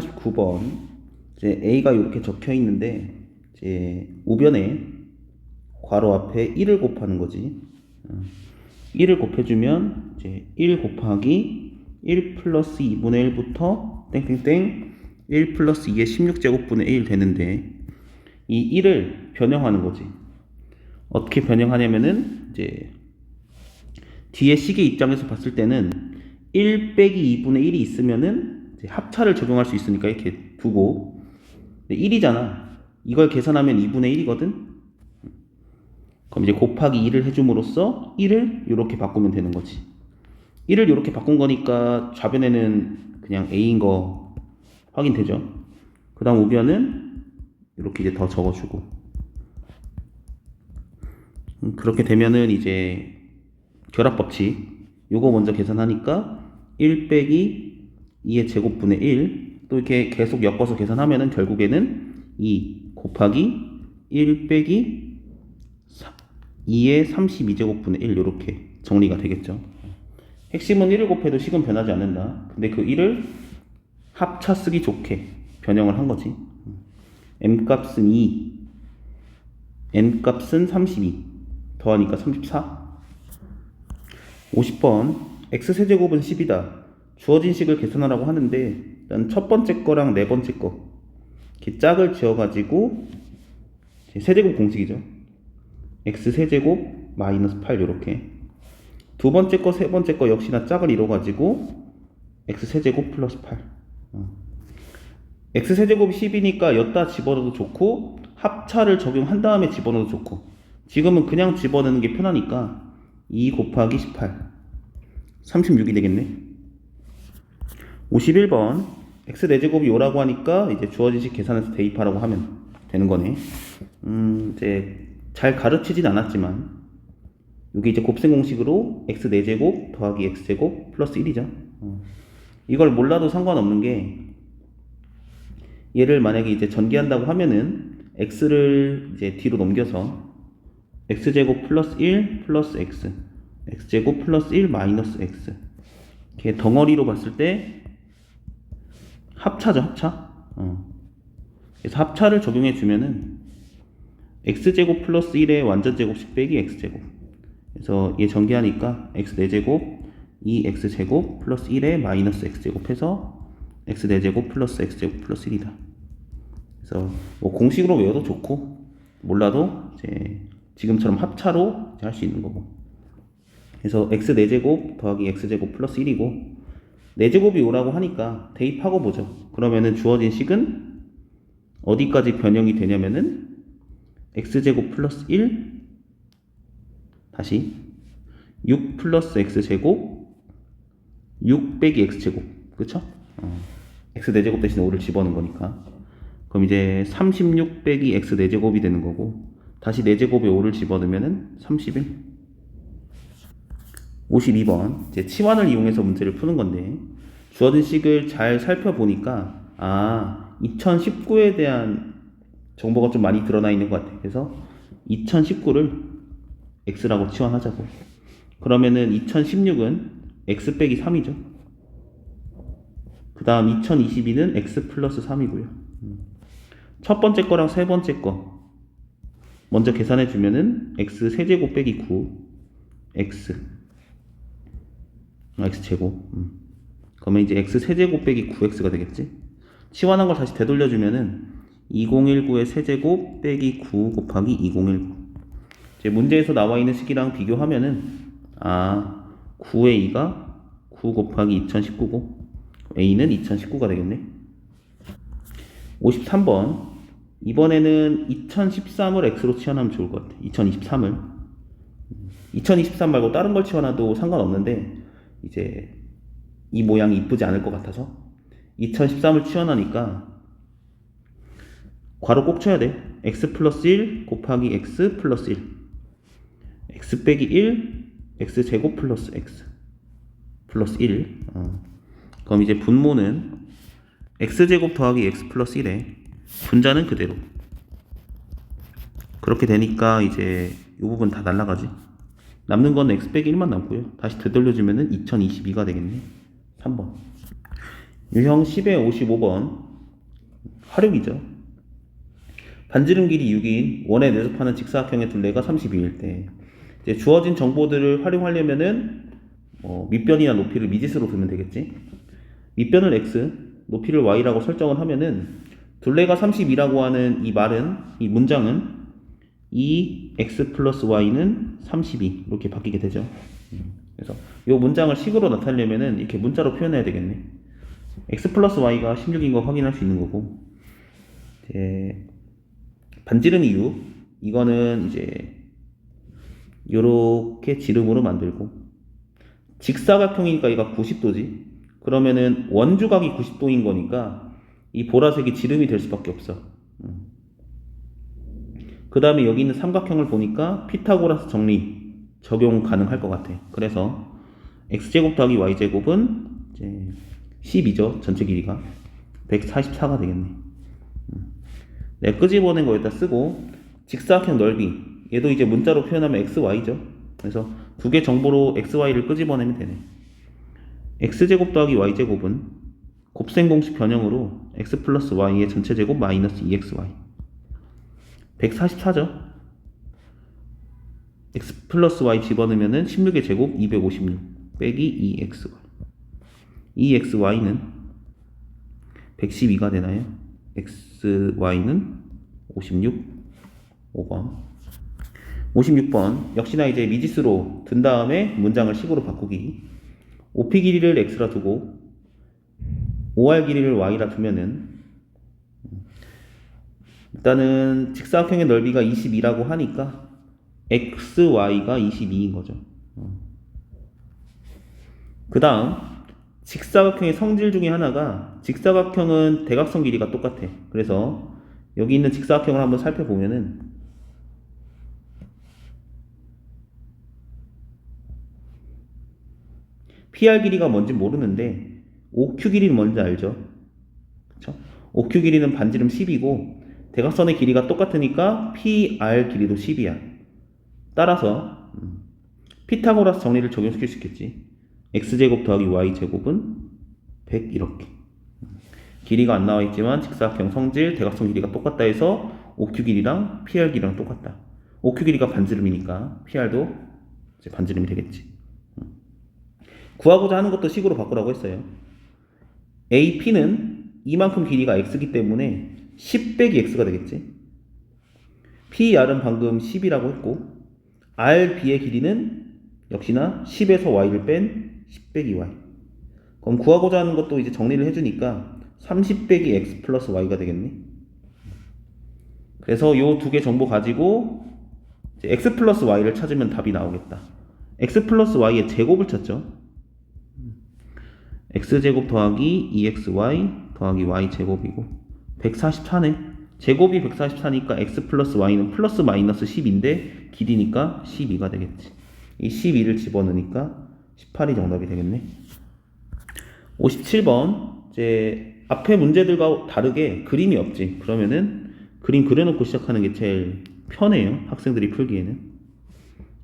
49번 이제 A가 이렇게 적혀 있는데 이제 우변에 괄호 앞에 1을 곱하는 거지. 어, 1을 곱해주면 이제 1 곱하기 1 플러스 2분의 1부터 땡땡땡 1 플러스 2의 16제곱분의 1 되는데 이 1을 변형하는 거지. 어떻게 변형하냐면은 이제 뒤에 식의 입장에서 봤을 때는 1 빼기 2분의 1이 있으면은 합차를 적용할 수 있으니까 이렇게 두고 1이잖아. 이걸 계산하면 2분의 1이거든. 그럼 이제 곱하기 2를 해줌으로써 1을 이렇게 바꾸면 되는 거지. 1을 이렇게 바꾼 거니까 좌변에는 그냥 A인 거 확인되죠. 그 다음 우변은 이렇게 이제 더 적어주고. 음, 그렇게 되면은 이제 결합 법칙 요거 먼저 계산하니까 1 빼기 2의 제곱분의 1 또 이렇게 계속 엮어서 계산하면은 결국에는 2 곱하기 1 빼기 2의 32제곱분의 1 이렇게 정리가 되겠죠. 핵심은 1을 곱해도 식은 변하지 않는다. 근데 그 1을 합차 쓰기 좋게 변형을 한 거지. m 값은 2, n 값은 32, 더하니까 34. 50번 x세제곱은 10이다. 주어진 식을 계산하라고 하는데 일단 첫 번째 거랑 네 번째 거 이렇게 짝을 지어가지고 세제곱 공식이죠. x세제곱 마이너스 8 이렇게. 두 번째 거, 세 번째 거 역시나 짝을 이뤄가지고 x세제곱 플러스 8 어. x세제곱이 10이니까 엿다 집어넣어도 좋고 합차를 적용한 다음에 집어넣어도 좋고. 지금은 그냥 집어넣는 게 편하니까 2 곱하기 18 36이 되겠네 51번 x 4제곱이 오라고 하니까 이제 주어진 식 계산해서 대입하라고 하면 되는 거네. 음 이제 잘 가르치진 않았지만 여기 이제 곱셈 공식으로 x 4제곱 더하기 x제곱 플러스 1이죠. 어. 이걸 몰라도 상관없는 게 얘를 만약에 이제 전개한다고 하면은 x를 이제 뒤로 넘겨서 x제곱 플러스 1 플러스 x x제곱 플러스 1 마이너스 x. 이렇게 덩어리로 봤을 때 합차죠 합차? 어. 그래서 합차를 적용해 주면은 x제곱 플러스 1의 완전제곱씩 빼기 x제곱. 그래서 얘 전개하니까 x 4제곱 2x제곱 플러스 1의 마이너스 x제곱 해서 x 4제곱 플러스 x제곱 플러스 1이다. 그래서 뭐 공식으로 외워도 좋고 몰라도 이제 지금처럼 합차로 할 수 있는 거고. 그래서 x 4제곱 더하기 x제곱 플러스 1이고 4제곱이 오라고 하니까 대입하고 보죠 그러면은 주어진 식은 어디까지 변형이 되냐면은 x제곱 플러스 1 다시 6 플러스 x제곱 6 빼기 x제곱 그쵸? 어. x 4제곱 대신 5를 집어넣은 거니까 그럼 이제 36 빼기 x 4제곱이 되는 거고 다시 4제곱에 5를 집어넣으면 31 52번 이제 치환을 이용해서 문제를 푸는 건데 주어진 식을 잘 살펴보니까 아 2019에 대한 정보가 좀 많이 드러나 있는 것 같아요. 그래서 2019를 x라고 치환하자고. 그러면은 2016은 x 빼기 3이죠. 그 다음 2022는 x 플러스 3이고요. 첫 번째 거랑 세 번째 거 먼저 계산해 주면은 x 세제곱 빼기 9 x 아, x 제곱. 음. 그러면 이제 x 세제곱 빼기 9x가 되겠지? 치환한 걸 다시 되돌려 주면은 2019의 세제곱 빼기 9 곱하기 2019 이제 문제에서 나와 있는 식이랑 비교하면은 아 9의 2가 9 곱하기 2019고 a는 2019가 되겠네. 53번. 이번에는 2013을 x로 치환하면 좋을 것 같아. 2023을. 2023 말고 다른 걸 치환해도 상관없는데 이제 이 모양이 이쁘지 않을 것 같아서 2013을 치환하니까 괄호 꼭 쳐야 돼. X 플러스 1 곱하기 x 플러스 1 x 빼기 1 x 제곱 플러스 x 플러스 1 어. 그럼 이제 분모는 x 제곱 더하기 x 플러스 1에 분자는 그대로. 그렇게 되니까 이제 이 부분 다 날라가지 남는 건 x 빼기 1만 남고요. 다시 되돌려주면은 2022가 되겠네. 3번. 유형 10에 55번. 화력이죠. 반지름 길이 6인 원에 내접하는 직사각형의 둘레가 32일 때. 이제 주어진 정보들을 활용하려면은 뭐 밑변이나 높이를 미지수로 두면 되겠지. 밑변을 x, 높이를 y라고 설정을 하면은 둘레가 32라고 하는 이 말은 이 문장은 이 x 플러스 y는 32 이렇게 바뀌게 되죠. 그래서 이 문장을 식으로 나타내려면은 이렇게 문자로 표현해야 되겠네. x 플러스 y가 16인 거 확인할 수 있는 거고. 이제 반지름 이유. 이거는 이제 요렇게 지름으로 만들고. 직사각형이니까 얘가 90도지. 그러면은 원주각이 90도인 거니까 이 보라색이 지름이 될 수밖에 없어 그 다음에 여기 있는 삼각형을 보니까 피타고라스 정리 적용 가능할 것 같아. 그래서 x제곱 더하기 y제곱은 이제 12죠 전체 길이가. 144가 되겠네. 내가 끄집어낸 거 여기다 쓰고 직사각형 넓이. 얘도 이제 문자로 표현하면 xy죠. 그래서 두 개 정보로 xy를 끄집어내면 되네. X제곱 더하기 y제곱은 곱셈 공식 변형으로 x 플러스 y의 전체 제곱 마이너스 2xy 144죠. X 플러스 y 집어넣으면은 16의 제곱 256 빼기 2xy 2xy는 112가 되나요? xy는 56 5번. 56번. 역시나 이제 미지수로 든 다음에 문장을 식으로 바꾸기. OP 길이를 x라 두고 OR 길이를 y라 두면은 일단은 직사각형의 넓이가 22라고 하니까 xy가 22인 거죠. 그 다음 직사각형의 성질 중에 하나가 직사각형은 대각선 길이가 똑같아. 그래서 여기 있는 직사각형을 한번 살펴보면은 PR 길이가 뭔지 모르는데 OQ 길이는 뭔지 알죠? 그쵸? OQ 길이는 반지름 10이고 대각선의 길이가 똑같으니까 PR 길이도 10이야. 따라서 음, 피타고라스 정리를 적용시킬 수 있겠지. x제곱 더하기 y제곱은 100 이렇게. 길이가 안 나와 있지만 직사각형 성질, 대각선 길이가 똑같다 해서 OQ 길이랑 PR 길이랑 똑같다. OQ 길이가 반지름이니까 PR도 이제 반지름이 되겠지. 구하고자 하는 것도 식으로 바꾸라고 했어요. AP는 이만큼 길이가 x기 때문에 10 빼기 x가 되겠지. PR은 방금 10이라고 했고 RB의 길이는 역시나 10에서 y를 뺀 10 빼기 y. 그럼 구하고자 하는 것도 이제 정리를 해주니까 30 빼기 x 플러스 y가 되겠네. 그래서 요 두 개 정보 가지고 x 플러스 y를 찾으면 답이 나오겠다. x 플러스 y의 제곱을 찾죠. x제곱 더하기 2xy 더하기 y제곱이고 144네. 제곱이 144니까 x 플러스 y는 플러스 마이너스 10인데 길이니까 12가 되겠지. 이 12를 집어넣으니까 18이 정답이 되겠네. 57번 이제 앞에 문제들과 다르게 그림이 없지. 그러면은 그림 그려놓고 시작하는 게 제일 편해요. 학생들이 풀기에는.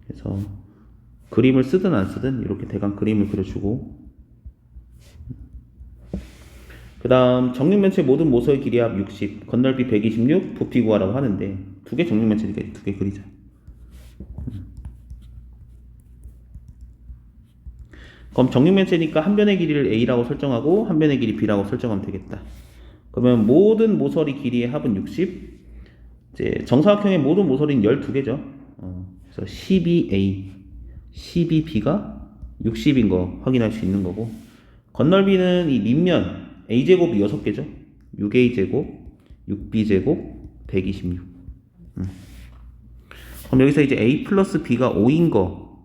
그래서 그림을 쓰든 안 쓰든 이렇게 대강 그림을 그려주고 그 다음 정육면체 모든 모서의 길이 합 60, 건널비 126, 부피 구하라고 하는데 두 개 정육면체니까 두 개 그리자. 그럼 정육면체니까 한 변의 길이를 a라고 설정하고 한 변의 길이 b라고 설정하면 되겠다. 그러면 모든 모서리 길이의 합은 60. 이제 정사각형의 모든 모서리는 12개죠. 어, 그래서 12a, 12b가 60인 거 확인할 수 있는 거고 건널비는 이 밑면 a제곱이 6개죠. 6a제곱, 6b제곱, 126. 음. 그럼 여기서 이제 a 플러스 b가 5인 거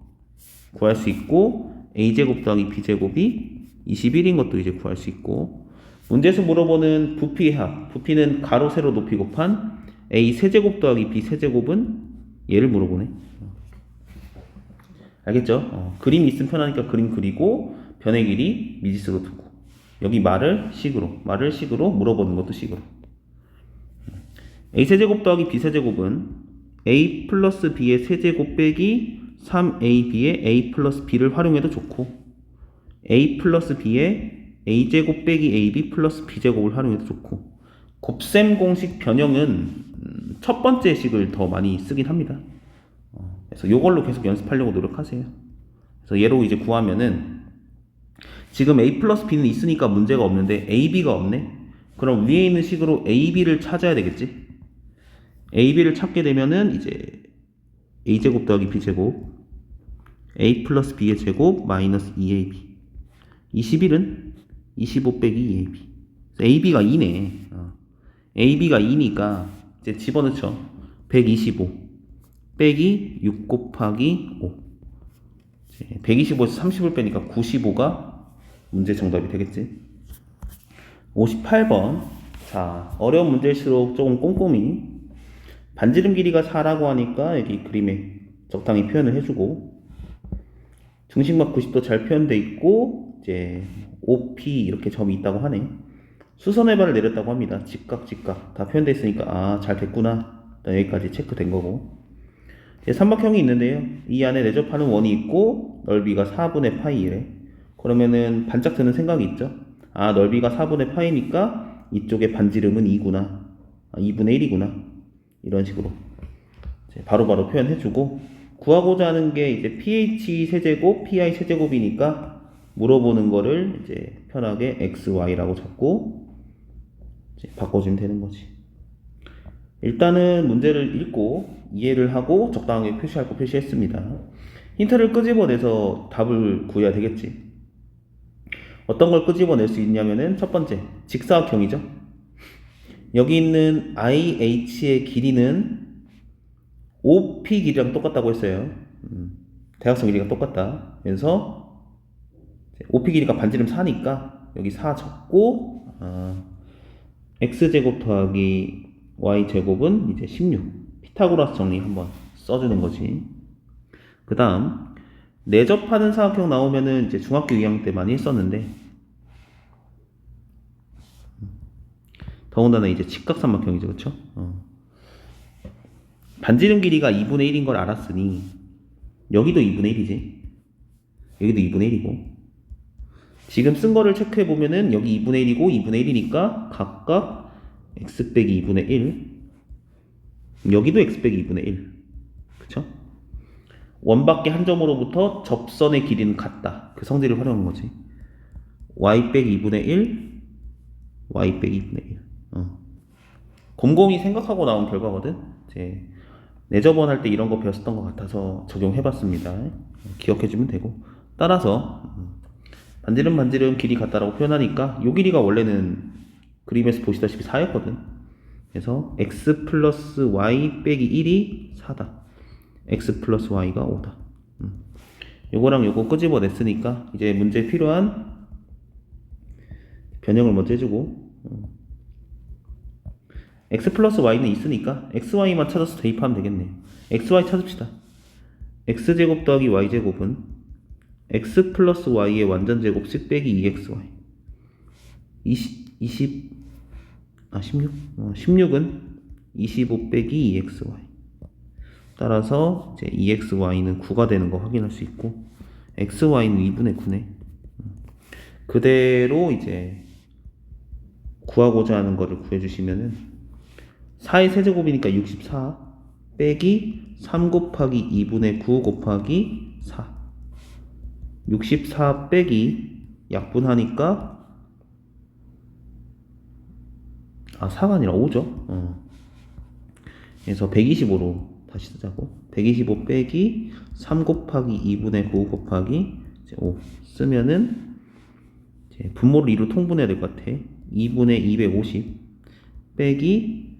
구할 수 있고 a제곱 더하기 b제곱이 21인 것도 이제 구할 수 있고 문제에서 물어보는 부피의 합 부피는 가로 세로 높이 곱한 a 세제곱 더하기 b 세제곱은 얘를 물어보네 알겠죠? 어, 그림이 있으면 편하니까 그림 그리고 변의 길이 미지수로 두고 여기 말을 식으로 말을 식으로 물어보는 것도 식으로 a 세제곱 더하기 b 세제곱은 a 플러스 b의 세제곱 빼기 3ab의 a 플러스 b를 활용해도 좋고 a 플러스 b의 a제곱 빼기 ab 플러스 b제곱을 활용해도 좋고 곱셈 공식 변형은 음, 첫 번째 식을 더 많이 쓰긴 합니다. 어, 그래서 이걸로 계속 연습하려고 노력하세요. 그래서 얘로 이제 구하면은 지금 a 플러스 b는 있으니까 문제가 없는데 a, b가 없네. 그럼 위에 있는 식으로 a, b를 찾아야 되겠지. a, b를 찾게 되면은 이제 a 제곱 더하기 b 제곱 a 플러스 b의 제곱 마이너스 2ab 21은 25 빼기 2ab ab가 2네 어. ab가 2니까 이제 집어넣죠 125 빼기 6 곱하기 5 125에서 30을 빼니까 95가 문제 정답이 되겠지 58번 자 어려운 문제일수록 조금 꼼꼼히 반지름 길이가 4라고 하니까 여기 그림에 적당히 표현을 해주고 중심각 90도 잘 표현돼 있고 이제 OP 이렇게 점이 있다고 하네. 수선의 발을 내렸다고 합니다. 직각 직각 다 표현돼 있으니까 아 잘 됐구나. 여기까지 체크된 거고. 이제 삼각형이 있는데요. 이 안에 내접하는 원이 있고 넓이가 4분의 파이 래. 그러면은 반짝 드는 생각이 있죠. 아 넓이가 4분의 파이니까 이쪽에 반지름은 2구나. 아, 2분의 1이구나. 이런 식으로 바로 바로 표현해주고 구하고자 하는 게 이제 ph 세제곱, pi 세제곱이니까 물어보는 거를 이제 편하게 x, y라고 잡고 바꿔주면 되는 거지. 일단은 문제를 읽고 이해를 하고 적당하게 표시할 거 표시했습니다. 힌트를 끄집어내서 답을 구해야 되겠지. 어떤 걸 끄집어낼 수 있냐면은 첫 번째 직사각형이죠. 여기 있는 IH의 길이는 OP 길이랑 똑같다고 했어요. 음, 대각선 길이가 똑같다. 그래서 OP 길이가 반지름 4니까 여기 4 적고 아, X제곱 더하기 Y제곱은 이제 16. 피타고라스 정리 한번 써주는 거지. 그 다음 내접하는 사각형 나오면은 이제 중학교 2학년 때 많이 했었는데 더군다나 이제 직각삼각형이죠, 그렇죠? 어. 반지름 길이가 2분의 1인 걸 알았으니 여기도 2분의 1이지. 여기도 2분의 1이고. 지금 쓴 거를 체크해 보면은 여기 2분의 1이고 2분의 1이니까 각각 x 빼기 2분의 1. 여기도 x 빼기 2분의 1. 그쵸? 원밖에 한 점으로부터 접선의 길이는 같다. 그 성질을 활용한 거지. y 빼기 2분의 1, y 빼기 2분의 1. 어. 곰곰이 생각하고 나온 결과거든. 이제 내저번 할 때 이런 거 배웠었던 것 같아서 적용해봤습니다. 기억해주면 되고 따라서 음, 반지름 반지름 길이 같다라고 표현하니까 요 길이가 원래는 그림에서 보시다시피 4였거든. 그래서 x 플러스 y 빼기 1이 4다. x 플러스 y가 5다. 음. 요거랑 요거 끄집어냈으니까 이제 문제에 필요한 변형을 먼저 해주고 음. X 플러스 y는 있으니까 xy만 찾아서 대입하면 되겠네요. xy 찾읍시다. x제곱 더하기 y제곱은 x 플러스 y의 완전 제곱씩 빼기 2xy 20, 20, 아 16? 어, 16은 25 빼기 2xy 따라서 이제 2xy는 9가 되는 거 확인할 수 있고 xy는 2분의 9네 그대로 이제 구하고자 하는 거를 구해주시면은 4의 세제곱이니까 64 빼기 3 곱하기 2분의 9 곱하기 4 64 빼기 약분하니까 아 4가 아니라 5죠? 어. 그래서 125로 다시 쓰자고. 125 빼기 3 곱하기 2분의 9 곱하기 이제 5 쓰면은 분모를 2로 통분해야 될 것 같아. 2분의 250 빼기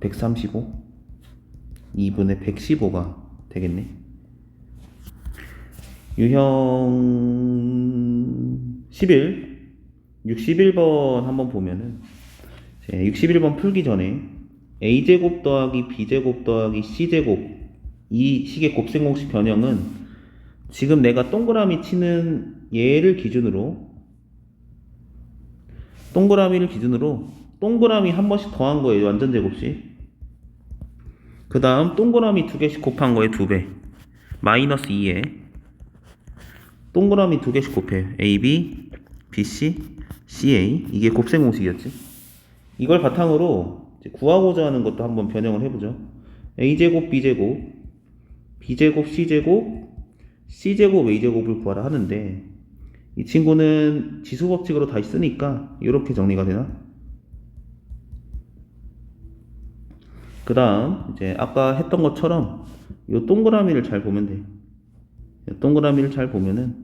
135 2분의 115가 되겠네. 유형 11 61번 한번 보면은 61번 풀기 전에 a제곱 더하기 b제곱 더하기 c제곱 이 식의 곱셈공식 변형은 지금 내가 동그라미 치는 얘를 기준으로 동그라미를 기준으로 동그라미 한 번씩 더한 거예요 완전 제곱씩 그 다음 동그라미 두 개씩 곱한 거에 두배. 마이너스 2에. 동그라미 두 개씩 곱해요. AB, BC, CA 이게 곱셈 공식이었지. 이걸 바탕으로 구하고자 하는 것도 한번 변형을 해보죠. a제곱 b제곱. B제곱 c제곱. C제곱 a제곱을 구하라 하는데 이 친구는 지수 법칙으로 다시 쓰니까 이렇게 정리가 되나? 그 다음 이제 아까 했던 것처럼 이 동그라미를 잘 보면 돼. 이 동그라미를 잘 보면은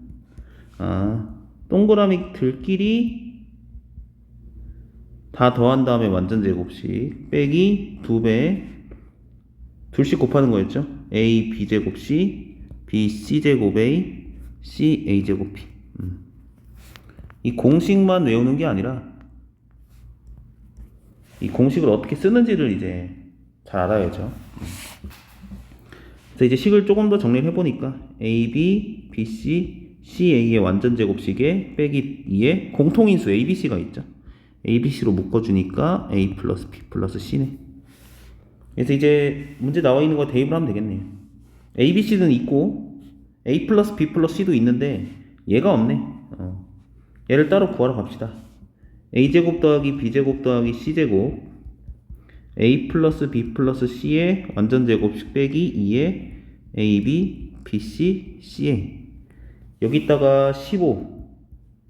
아 동그라미 들끼리 다 더한 다음에 완전 제곱씩 빼기 두배 둘씩 곱하는 거였죠. a b 제곱 c b c 제곱 a c a 제곱 b 음. 이 공식만 외우는 게 아니라 이 공식을 어떻게 쓰는지를 이제 잘 알아야죠. 그래서 이제 식을 조금 더 정리를 해보니까 a b b c c a의 완전 제곱식에 빼기 2에 공통인수 a b c가 있죠. a b c로 묶어주니까 a 플러스 b 플러스 c네. 그래서 이제 문제 나와 있는 거 대입을 하면 되겠네요. a b c는 있고 a 플러스 b 플러스 c도 있는데 얘가 없네. 어. 얘를 따로 구하러 갑시다. a제곱 더하기 b제곱 더하기 c제곱 a 플러스 b 플러스 c의 완전 제곱식 빼기 2의 ab, bc, ca 여기다가 15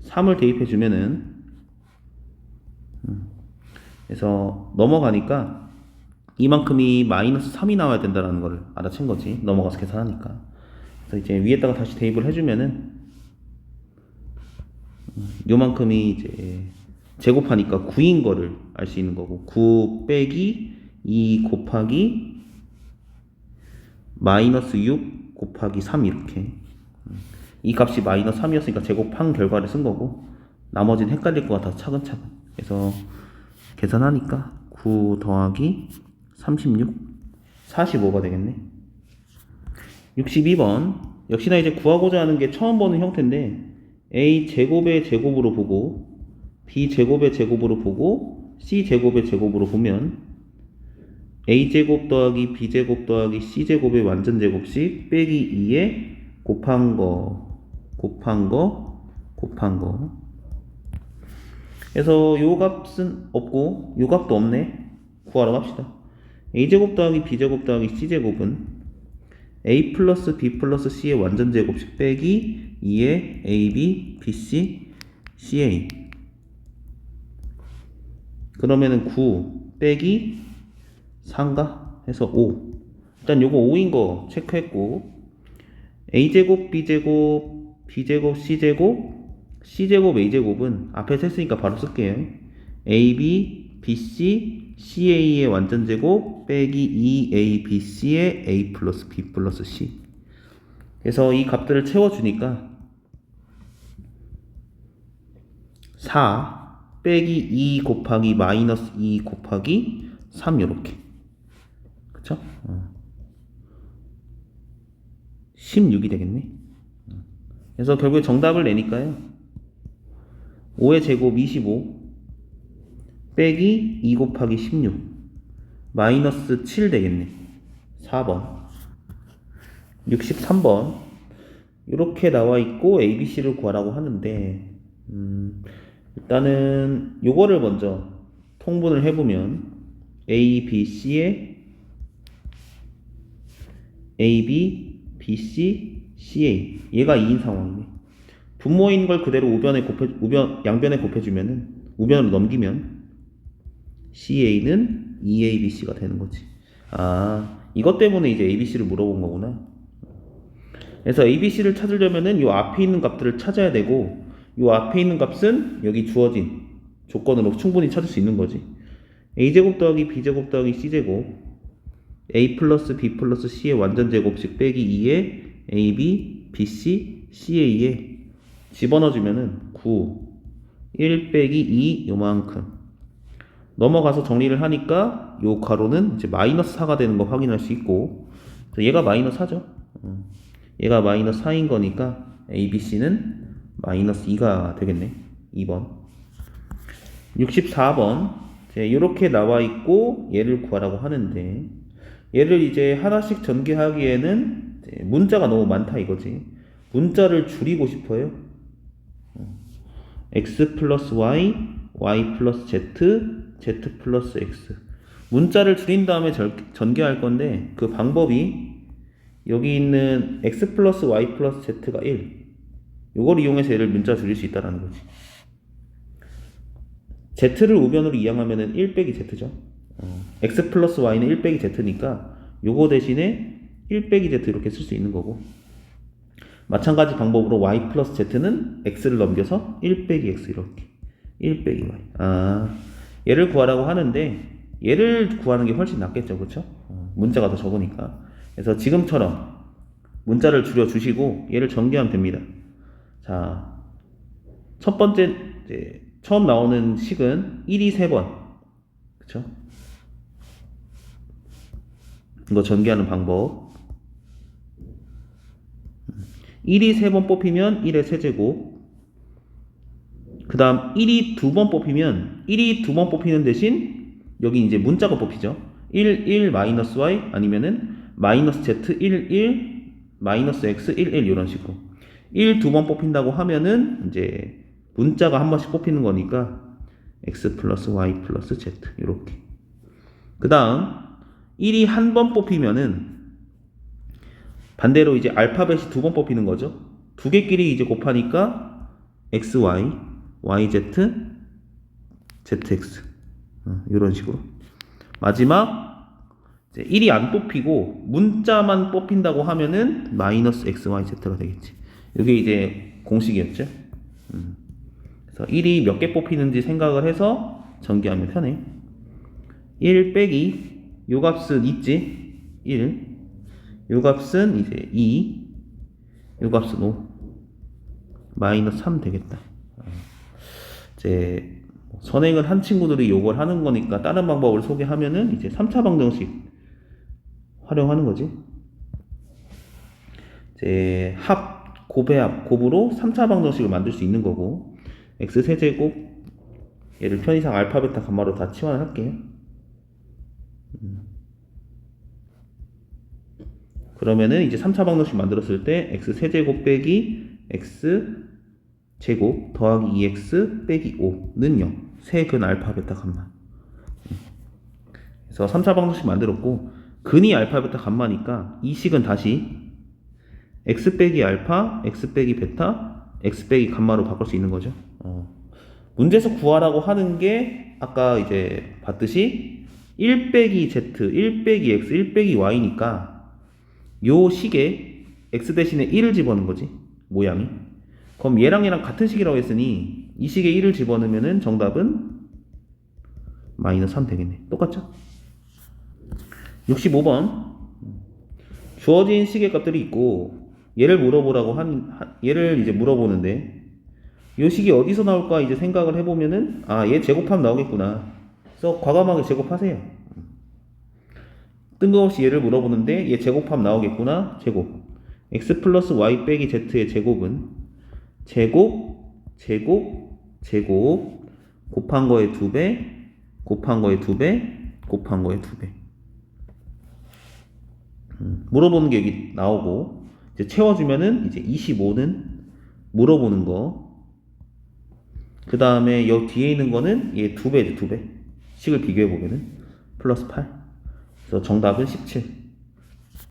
3을 대입해 주면은 음, 그래서 넘어가니까 이만큼이 마이너스 3이 나와야 된다는 걸 알아챈 거지. 넘어가서 계산하니까. 그래서 이제 위에다가 다시 대입을 해주면은 음, 요만큼이 이제 제곱하니까 9인 거를 알 수 있는 거고 9 빼기 2 곱하기 마이너스 6 곱하기 3 이렇게. 음, 이 값이 마이너스 3이었으니까 제곱한 결과를 쓴 거고 나머지는 헷갈릴 것 같아서 차근차근. 그래서 계산하니까 9 더하기 36 45가 되겠네. 62번. 역시나 이제 구하고자 하는 게 처음 보는 형태인데 a 제곱의 제곱으로 보고 b 제곱의 제곱으로 보고 c 제곱의 제곱으로 보면 a 제곱 더하기 b 제곱 더하기 c 제곱의 완전 제곱식 빼기 2에 곱한 거 곱한 거 곱한 거. 그래서 요 값은 없고 요 값도 없네. 구하러 갑시다. A 제곱 더하기 b 제곱 더하기 c 제곱은 a 플러스 b 플러스 c의 완전 제곱식 빼기 2의 ab, bc, ca 그러면은 9 빼기 3가 해서 5 일단 요거 5인 거 체크했고. A제곱, b제곱, b제곱, c제곱, c제곱, a제곱은 앞에서 했으니까 바로 쓸게요. Ab, bc, ca의 완전 제곱 빼기 2abc의 a 플러스 b 플러스 c. 그래서 이 값들을 채워주니까 4 빼기 2 곱하기 마이너스 2 곱하기 3 요렇게. 그쵸? 어. 16이 되겠네. 그래서 결국에 정답을 내니까요. 5의 제곱 25 빼기 2 곱하기 16 마이너스 7 되겠네. 4번. 63번. 이렇게 나와 있고 ABC를 구하라고 하는데 음, 일단은 요거를 먼저 통분을 해보면 A, B, C에 A, B, B, C, C, A 얘가 2인 상황이네. 분모인 걸 그대로 우변에 곱해 우변 양변에 곱해주면은 우변으로 넘기면 CA는 2ABC가 되는 거지. 아 이것 때문에 이제 ABC를 물어본 거구나. 그래서 ABC를 찾으려면은 요 앞에 있는 값들을 찾아야 되고 요 앞에 있는 값은 여기 주어진 조건으로 충분히 찾을 수 있는 거지. a제곱 더하기 b제곱 더하기 c제곱 a 플러스 b 플러스 c의 완전 제곱식 빼기 2에 ab, bc, ca에 집어넣어주면은 9, 1 빼기 2 요만큼 넘어가서 정리를 하니까 요 가로는 이제 마이너스 4가 되는 거 확인할 수 있고 얘가 마이너스 4죠. 음. 얘가 마이너스 4인 거니까 ABC는 마이너스 2가 되겠네. 2번. 64번. 이렇게 나와 있고 얘를 구하라고 하는데 얘를 이제 하나씩 전개하기에는 이제 문자가 너무 많다 이거지. 문자를 줄이고 싶어요. 어. x 플러스 y, y 플러스 z, z 플러스 x 문자를 줄인 다음에 절- 전개할 건데 그 방법이 여기 있는 x 플러스 y 플러스 z가 1 요걸 이용해서 얘를 문자 줄일 수 있다라는 거지. Z를 우변으로 이항하면은 1 빼기 z죠. 어, x 플러스 y는 1 빼기 z니까 요거 대신에 1 빼기 z 이렇게 쓸 수 있는 거고. 마찬가지 방법으로 y 플러스 z는 x를 넘겨서 1 빼기 x 이렇게. 1 빼기 y. 아. 얘를 구하라고 하는데 얘를 구하는 게 훨씬 낫겠죠. 그쵸 어, 문자가 더 적으니까. 그래서 지금처럼 문자를 줄여 주시고 얘를 전개하면 됩니다 자 첫 번째 이제 처음 나오는 식은 1이 3번. 그쵸? 이거 전개하는 방법. 1이 3번 뽑히면 1의 세제곱. 그 다음 1이 두번 뽑히면 1이 두번 뽑히는 대신 여기 이제 문자가 뽑히죠. 1, 1 마이너스 y 아니면은 마이너스 z 1, 1 마이너스 x 1, 1 이런 식으로 1 두 번 뽑힌다고 하면은 이제 문자가 한 번씩 뽑히는 거니까 x 플러스 y 플러스 z 이렇게 그 다음 1이 한 번 뽑히면은 반대로 이제 알파벳이 두 번 뽑히는 거죠. 두 개끼리 이제 곱하니까 x, y, y, z, z, x 어, 이런 식으로 마지막 이제 1이 안 뽑히고 문자만 뽑힌다고 하면은 마이너스 x, y, z가 되겠지. 이게 이제 공식이었죠. 음. 그래서 1이 몇 개 뽑히는지 생각을 해서 전개하면 편해. 1 빼기 요 값은 있지 1 요 값은 이제 2, 요 값은 5, 마이너스 3 되겠다. 어. 이제 선행을 한 친구들이 요걸 하는 거니까 다른 방법을 소개하면은 이제 3차 방정식 활용하는 거지. 이제 합, 곱의 곱으로 3차 방정식을 만들 수 있는 거고 x 세제곱 얘를 편의상 알파, 베타, 감마로 다 치환을 할게요. 그러면은 이제 3차 방정식 만들었을 때 x 세제곱 빼기 x 제곱 더하기 2x 빼기 5는 0. 세근 알파 베타 감마. 그래서 3차 방정식 만들었고 근이 알파 베타 감마니까 이 식은 다시 x 빼기 알파, x 빼기 베타, x 빼기 감마로 바꿀 수 있는 거죠. 어. 문제에서 구하라고 하는 게 아까 이제 봤듯이 1 빼기 z, 1 빼기 x, 1 빼기 y니까 요 식에 x 대신에 1을 집어넣은 거지 모양이 그럼 얘랑 얘랑 같은 식이라고 했으니 이 식에 1을 집어넣으면 정답은 마이너스 3 되겠네 똑같죠? 65번 주어진 식의 값들이 있고 얘를 물어보라고 한 한- 얘를 이제 물어보는데 요 식이 어디서 나올까 이제 생각을 해보면은 아 얘 제곱하면 나오겠구나. 그래서 과감하게 제곱하세요. 뜬금없이 얘를 물어보는데 얘 제곱하면 나오겠구나 제곱. x 플러스 y 빼기 z의 제곱은 제곱 제곱 제곱 곱한 거의 두배 곱한 거의 두배 곱한 거의 두배. 음, 물어보는 게 여기 나오고 이제 채워주면은 이제 25는 물어보는 거. 그 다음에 여 뒤에 있는 거는 얘 두 배죠 두 배. 식을 비교해 보면은 플러스 8 그래서 정답은 17